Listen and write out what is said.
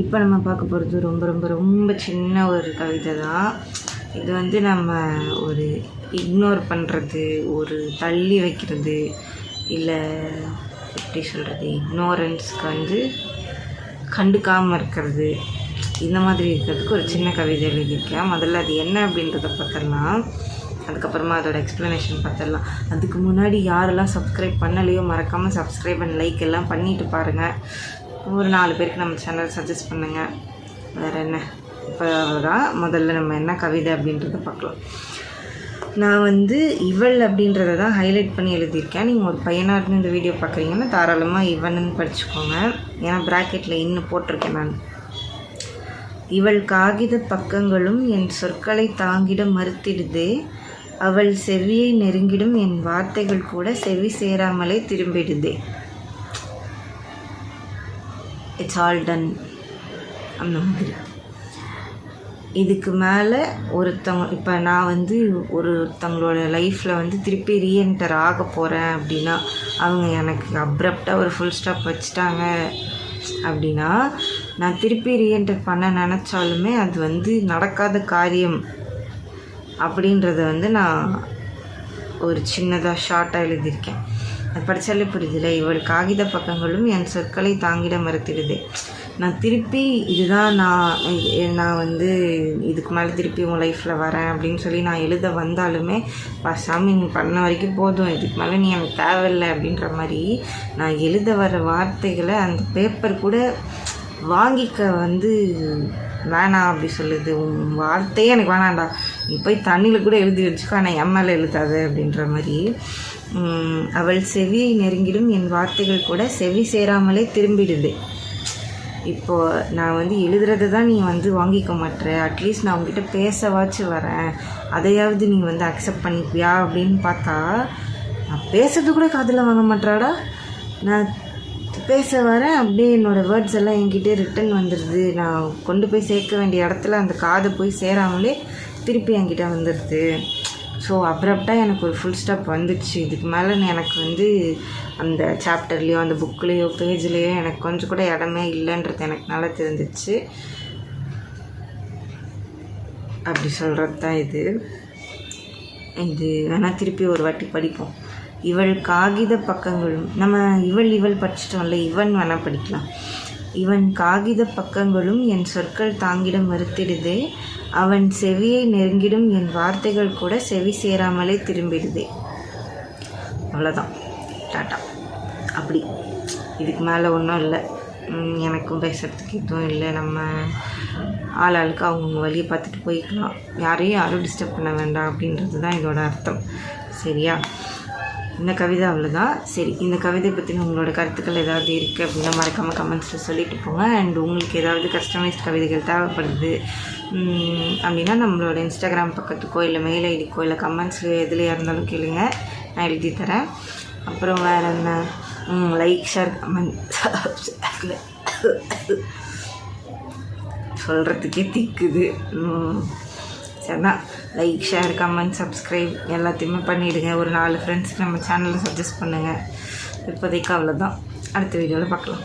இப்போ நம்ம பார்க்க போகிறது ரொம்ப ரொம்ப ரொம்ப சின்ன ஒரு கவிதை தான். இது வந்து நம்ம ஒரு இக்னோர் பண்ணுறது ஒரு தள்ளி வைக்கிறது இல்லை எப்படி சொல்கிறது இக்னோரன்ஸ்க்கு வந்து கண்டுக்காமல் இருக்கிறது. இந்த மாதிரி இருக்கிறதுக்கு ஒரு சின்ன கவிதை எழுதியிருக்கேன். முதல்ல அது என்ன அப்படின்றத பார்த்துடலாம். அதுக்கப்புறமா அதோட எக்ஸ்ப்ளனேஷன் பார்த்துடலாம். அதுக்கு முன்னாடி யாரெல்லாம் சப்ஸ்கிரைப் பண்ணலையோ மறக்காமல் சப்ஸ்கிரைப் அண்ட் லைக் எல்லாம் பண்ணிட்டு பாருங்கள் ஒரு நாலு பேருக்கு நம்ம சேனல் சஜஸ்ட் பண்ணுங்கள் வேறு என்ன? இப்போ தான் முதல்ல நம்ம என்ன கவிதை அப்படின்றத பார்க்கலாம். நான் வந்து இவள் அப்படின்றத தான் ஹைலைட் பண்ணி எழுதியிருக்கேன். நீங்கள் ஒரு பையனாக இருந்து இந்த வீடியோ பார்க்குறீங்கன்னா தாராளமாக இவன்னு படிச்சுக்கோங்க. ஏன்னா ப்ராக்கெட்டில் இன்னும் போட்டிருக்கேன் நான். இவள் காகித பக்கங்களும் என் சொற்களை தாங்கிட மறுத்திடுதே. அவள் செவியை நெருங்கிடும் என் வார்த்தைகள் கூட செவி சேராமலே திரும்பிடுதே. இட்ஸ் ஆல் டன் அந்த மாதிரி. இதுக்கு மேலே ஒருத்தவங்க இப்போ நான் வந்து ஒருத்தவங்களோட லைஃப்பில் வந்து திருப்பி ரீஎன்டர் ஆக போகிறேன் அப்படின்னா அவங்க எனக்கு அப்ரப்டாக ஒரு ஃபுல் ஸ்டாப் வச்சுட்டாங்க அப்படின்னா நான் திருப்பி ரீஎன்டர் பண்ண நினச்சாலுமே அது வந்து நடக்காத காரியம் அப்படின்றத வந்து நான் ஒரு சின்னதாக ஷார்ட்டாக எழுதியிருக்கேன். அது படித்தாலே புரியுதுல. இவள் காகித பக்கங்களும் என் சொற்களை தாங்கிட மறுத்திடுது. நான் திருப்பி இதுதான் நான் நான் வந்து இதுக்கு மேலே திருப்பி உன் லைஃப்பில் வரேன் அப்படின்னு சொல்லி நான் எழுத வந்தாலுமே பா சாமி நீ பண்ண வரைக்கும் போதும். இதுக்கு மேலே நீ எனக்கு தேவையில்லை. அப்படின்ற மாதிரி நான் எழுத வர வார்த்தைகளை அந்த பேப்பர் கூட வாங்கிக்க வந்து வேணாம் அப்படி சொல்லுது. உன் வார்த்தையே எனக்கு வேணாம்டா. நீ போய் தண்ணியில் கூட எழுதி வச்சுக்கோ ஆனால் எம்எல்ஏ மேலே எழுதாது அப்படின்ற மாதிரி. அவள் செவியை நெருங்கிடும். என் வார்த்தைகள் கூட செவி சேராமலே திரும்பிடுது. இப்போது நான் வந்து எழுதுறது தான் நீ வந்து வாங்கிக்க மாட்டேற அட்லீஸ்ட் நான் உங்ககிட்ட பேசவாச்சும் வரேன். அதையாவது நீ வந்து அக்செப்ட் பண்ணிப்பியா அப்படின்னு பார்த்தா நான் பேசுறது கூட காதில் வாங்க மாட்டாடா நான் பேச வரேன் அப்படியே என்னோடய வேர்ட்ஸ் எல்லாம் என்கிட்டே ரிட்டன் வந்துடுது நான் கொண்டு போய் சேர்க்க வேண்டிய இடத்துல அந்த காது போய் சேராமலே திருப்பி என்கிட்ட வந்துடுது ஸோ அப்ரப்டாக எனக்கு ஒரு ஃபுல் ஸ்டாப் வந்துடுச்சு இதுக்கு மேலே எனக்கு வந்து அந்த சாப்டர்லேயோ அந்த புக்லேயோ பேஜ்லேயோ எனக்கு கொஞ்சம் கூட இடமே இல்லைன்றது எனக்கு நல்லா தெரிஞ்சிச்சு. அப்படி சொல்கிறது தான் இது. இது வேணால் திருப்பி ஒரு வாட்டி படிப்போம். இவள் காகித பக்கங்களும் நம்ம இவள் இவள் படிச்சிட்டோம்ல இவன் வேணால் படிக்கலாம். இவன் காகித பக்கங்களும் என் சொற்கள் தாங்கிட மறுத்திடுதே அவன் செவியை நெருங்கிடும் என் வார்த்தைகள் கூட செவி சேராமலே திரும்பிடுதே. அவ்வளோதான் டாட்டா. அப்படி. இதுக்கு மேலே ஒன்றும் இல்லை. எனக்கும் பேசுகிறதுக்கு எதுவும் இல்லை. நம்ம ஆள் ஆளுக்கு அவங்கவுங்க வழியை பார்த்துட்டு போய்க்கலாம். யாரையும் யாரும் டிஸ்டர்ப் பண்ண வேண்டாம் அப்படின்றது தான் இதோட அர்த்தம். சரியா? இந்த கவிதை அவ்வளோதான் சரி இந்த கவிதை பற்றின உங்களோட கருத்துக்கள் ஏதாவது இருக்குது அப்படின்னா மறக்காமல் கமெண்ட்ஸில் சொல்லிட்டு போங்க. அண்ட் உங்களுக்கு ஏதாவது கஸ்டமைஸ்ட் கவிதைகள் தேவைப்படுது அப்படின்னா நம்மளோட இன்ஸ்டாகிராம் பக்கத்துக்கோ இல்லை மெயில் ஐடிக்கோ இல்லை கமெண்ட்ஸில் எதுலையா இருந்தாலும் கேளுங்க. நான் எழுதி தரேன். அப்புறம் வேறு என்ன? லைக் ஷேர் கமெண்ட் சொல்கிறதுக்கே திக்குது. உம், லைக் ஷேர் கமெண்ட் சப்ஸ்கிரைப் எல்லாத்தையுமே பண்ணிவிடுங்க ஒரு நாலு ஃப்ரெண்ட்ஸ்க்கு நம்ம சேனலை சஜஸ்ட் பண்ணுங்கள் இப்போதைக்கு அவ்வளோதான் அடுத்த வீடியோவில் பார்க்கலாம்.